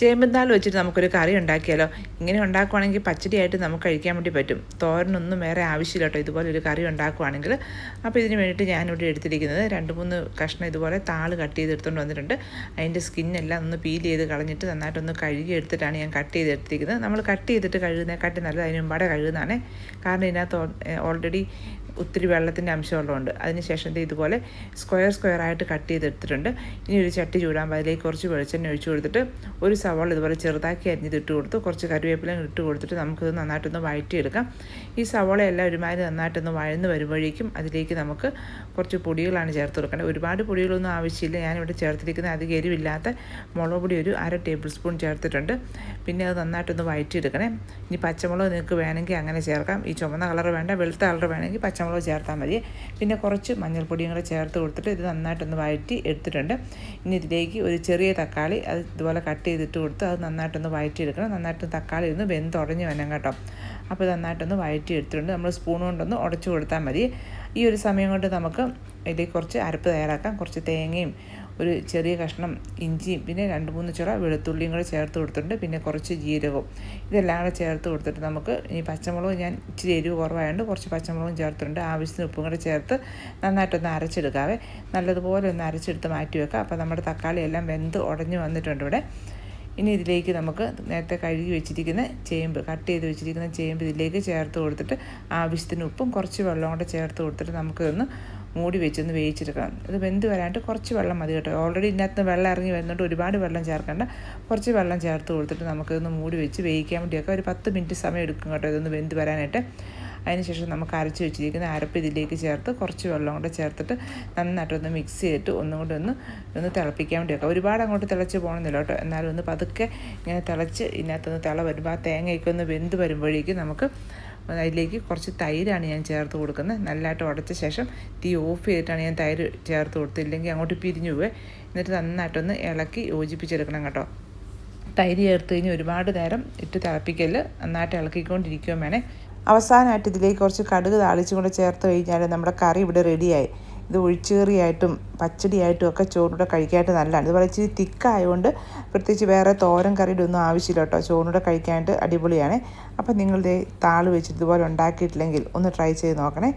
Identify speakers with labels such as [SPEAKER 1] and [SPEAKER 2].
[SPEAKER 1] ചേമ്പന്താൾ വെച്ചിട്ട് നമുക്കൊരു കറി ഉണ്ടാക്കിയാലോ? ഇങ്ങനെ ഉണ്ടാക്കുവാണെങ്കിൽ പച്ചടിയായിട്ട് നമുക്ക് കഴിക്കാൻ വേണ്ടി പറ്റും. തോരനൊന്നും വേറെ ആവശ്യമില്ല കേട്ടോ. ഇതുപോലെ ഒരു കറി ഉണ്ടാക്കുവാണെങ്കിൽ. അപ്പോൾ ഇതിന് വേണ്ടിയിട്ട് ഞാനിവിടെ എടുത്തിരിക്കുന്നത് രണ്ട് മൂന്ന് കഷ്ണം ഇതുപോലെ താൾ കട്ട് ചെയ്ത് എടുത്തുകൊണ്ട് വന്നിട്ടുണ്ട്. അതിന്റെ സ്കിന്നെല്ലാം ഒന്ന് പീൽ ചെയ്ത് കളഞ്ഞിട്ട് നന്നായിട്ടൊന്ന് കഴുകി എടുത്തിട്ടാണ് ഞാൻ കട്ട് ചെയ്ത് എടുത്തിരിക്കുന്നത് നമ്മൾ കട്ട് ചെയ്തിട്ട് കഴുകുന്നതിനെക്കാട്ടി നല്ലത് അതിന് മുമ്പാടെ കഴുകുന്നതാണ്. കാരണം ഇതിനകത്ത് ഓൾറെഡി ഒത്തിരി വെള്ളത്തിന്റെ അംശമുള്ളതുകൊണ്ട്. അതിനുശേഷം ഇതുപോലെ സ്ക്വയർ സ്ക്വയറായിട്ട് കട്ട് ചെയ്തെടുത്തിട്ടുണ്ട്. ഇനി ഒരു ചട്ടി ചൂടാകുമ്പോൾ അതിലേക്ക് കുറച്ച് വെളിച്ചെണ്ണ ഒഴിച്ചു കൊടുത്തിട്ട് ഒരു സവാള ഇതുപോലെ ചെറുതാക്കി അരിഞ്ഞത് ഇട്ട് കൊടുത്ത്. കുറച്ച് കറിവേപ്പില ഇട്ട് കൊടുത്തിട്ട് നമുക്കിത് നന്നായിട്ടൊന്ന് വഴറ്റിയെടുക്കാം. ഈ സവാളയെല്ലാം ഒരുമാതിരി നന്നായിട്ടൊന്ന് വഴന്ന് വരുമ്പോഴേക്കും അതിലേക്ക് നമുക്ക് കുറച്ച് പൊടികളാണ് ചേർത്ത് കൊടുക്കേണ്ടത്. ഒരുപാട് പൊടികളൊന്നും ആവശ്യമില്ല. ഞാനിവിടെ ചേർത്തിരിക്കുന്നത് അധികം എരിവില്ലാത്ത മുളക് പൊടി ഒരു അര ടേബിൾ സ്പൂൺ ചേർത്തിട്ടുണ്ട്. പിന്നെ അത് നന്നായിട്ടൊന്ന് വഴറ്റിയെടുക്കണേ. ഇനി പച്ചമുളക് നിങ്ങൾക്ക് വേണമെങ്കിൽ അങ്ങനെ ചേർക്കാം. ഈ ചുമന്ന കളർ വേണ്ട വെളുത്ത കളർ വേണമെങ്കിൽ പച്ചമുളക് ചേർത്താൽ മതി. പിന്നെ കുറച്ച് മഞ്ഞൾപ്പൊടിയും കൂടെ ചേർത്ത് കൊടുത്തിട്ട് ഇത് നന്നായിട്ടൊന്ന് വഴറ്റി എടുത്തിട്ടുണ്ട്. ഇനി ഇതിലേക്ക് ഒരു ചെറിയ തക്കാളി അത് ഇതുപോലെ കട്ട് ചെയ്തിട്ട് കൊടുത്ത് അത് നന്നായിട്ടൊന്ന് വഴറ്റിയെടുക്കണം. നന്നായിട്ട് തക്കാളി ഒന്ന് വെന്തുടഞ്ഞ് വേണം കേട്ടോ. അപ്പോൾ നന്നായിട്ടൊന്ന് വഴറ്റി എടുത്തിട്ടുണ്ട് നമ്മൾ സ്പൂൺ കൊണ്ടൊന്ന് ഉടച്ചു കൊടുത്താൽ മതി. ഈ ഒരു സമയം കൊണ്ട് നമുക്ക് ഇതിലേക്ക് കുറച്ച് അരപ്പ് തയ്യാറാക്കാം. കുറച്ച് തേങ്ങയും ഒരു ചെറിയ കഷ്ണം ഇഞ്ചിയും പിന്നെ രണ്ട് മൂന്ന് ചുറ വെളുത്തുള്ളിയും കൂടെ ചേർത്ത് കൊടുത്തിട്ടുണ്ട്. പിന്നെ കുറച്ച് ജീരകവും. ഇതെല്ലാം കൂടെ ചേർത്ത് കൊടുത്തിട്ട് നമുക്ക് ഈ പച്ചമുളകും ഞാൻ ഇച്ചിരി എരിവ് കുറവായതുകൊണ്ട് കുറച്ച് പച്ചമുളകും ചേർത്തിട്ടുണ്ട്. ആവശ്യത്തിന് ഉപ്പും കൂടെ ചേർത്ത് നന്നായിട്ടൊന്ന് അരച്ചെടുക്കാവേ. നല്ലതുപോലെ ഒന്ന് അരച്ചെടുത്ത് മാറ്റി വെക്കാം. അപ്പോൾ നമ്മുടെ തക്കാളി എല്ലാം വെന്ത് ഉടഞ്ഞ് വന്നിട്ടുണ്ട് ഇവിടെ. ഇനി ഇതിലേക്ക് നമുക്ക് നേരത്തെ കഴുകി വെച്ചിരിക്കുന്ന ചേമ്പ് കട്ട് ചെയ്ത് വെച്ചിരിക്കുന്ന ചേമ്പ് ഇതിലേക്ക് ചേർത്ത് കൊടുത്തിട്ട് ആവശ്യത്തിന് ഉപ്പും കുറച്ച് വെള്ളം കൂടെ ചേർത്ത് കൊടുത്തിട്ട് നമുക്കിതൊന്ന് മൂടി വെച്ചൊന്ന് വേവിച്ചെടുക്കണം. ഇത് വെന്ത് വരാനായിട്ട് കുറച്ച് വെള്ളം മതി കേട്ടോ. ഓൾറെഡി ഇതിനകത്ത് വെള്ളം ഇറങ്ങി വരുന്നുണ്ട് ഒരുപാട് വെള്ളം ചേർക്കേണ്ട. കുറച്ച് വെള്ളം ചേർത്ത് കൊടുത്തിട്ട് നമുക്കിതൊന്ന് മൂടി വെച്ച് വേവിക്കാൻ വേണ്ടിയൊക്കെ ഒരു പത്ത് മിനിറ്റ് സമയം എടുക്കും കേട്ടോ ഇതൊന്ന് വെന്ത് വരാനായിട്ട്. അതിനുശേഷം നമുക്ക് അരച്ച് വെച്ചിരിക്കുന്ന അരപ്പ് ഇതിലേക്ക് ചേർത്ത് കുറച്ച് വെള്ളം കൂടെ ചേർത്തിട്ട് നന്നായിട്ടൊന്ന് മിക്സ് ചെയ്തിട്ട് ഒന്നും കൂടെ ഒന്ന് ഒന്ന് തിളപ്പിക്കാൻ വേണ്ടി വെക്കാം ഒരുപാട് അങ്ങോട്ട് തിളച്ച് പോകണമെന്നില്ല കേട്ടോ. എന്നാലും ഒന്ന് പതുക്കെ ഇങ്ങനെ തിളച്ച് ഇതിനകത്തൊന്ന് തിള വരുമ്പോൾ ആ തേങ്ങയൊക്കെ ഒന്ന് വെന്ത് വരുമ്പോഴേക്കും നമുക്ക് അതിലേക്ക് കുറച്ച് തൈരാണ് ഞാൻ ചേർത്ത് കൊടുക്കുന്നത്. നല്ലതായിട്ട് ഉടച്ച ശേഷം തീ ഓഫ് ചെയ്തിട്ടാണ് ഞാൻ തൈര് ചേർത്ത് കൊടുത്തത്. ഇല്ലെങ്കിൽ അങ്ങോട്ട് പിരിഞ്ഞു പോവേ. എന്നിട്ട് നന്നായിട്ടൊന്ന് ഇളക്കി യോജിപ്പിച്ചെടുക്കണം കേട്ടോ. തൈര് ചേർത്ത് കഴിഞ്ഞ് ഒരുപാട് നേരം ഇട്ട് തിളപ്പിക്കൽ നന്നായിട്ട് ഇളക്കിക്കൊണ്ടിരിക്കുകയും വേണേ. അവസാനമായിട്ട് ഇതിലേക്ക് കുറച്ച് കടുക് താളിച്ചും കൂടെ ചേർത്ത് കഴിഞ്ഞാൽ നമ്മുടെ കറി ഇവിടെ റെഡിയായി. ഇത് ഒഴിച്ചേറിയായിട്ടും പച്ചടിയായിട്ടും ഒക്കെ ചോറിനൂടെ കഴിക്കാനായിട്ട് നല്ലതാണ്. ഇതുപോലെ ഇച്ചിരി തിക്കായതുകൊണ്ട് പ്രത്യേകിച്ച് വേറെ തോരൻ കറിയുടെ ഒന്നും ആവശ്യമില്ല കേട്ടോ. ചോറിനൂടെ കഴിക്കാനായിട്ട് അടിപൊളിയാണ്. അപ്പം നിങ്ങളുടെ താൾ വെച്ചിട്ട് ഇതുപോലെ ഉണ്ടാക്കിയിട്ടില്ലെങ്കിൽ ഒന്ന് ട്രൈ ചെയ്ത് നോക്കണേ.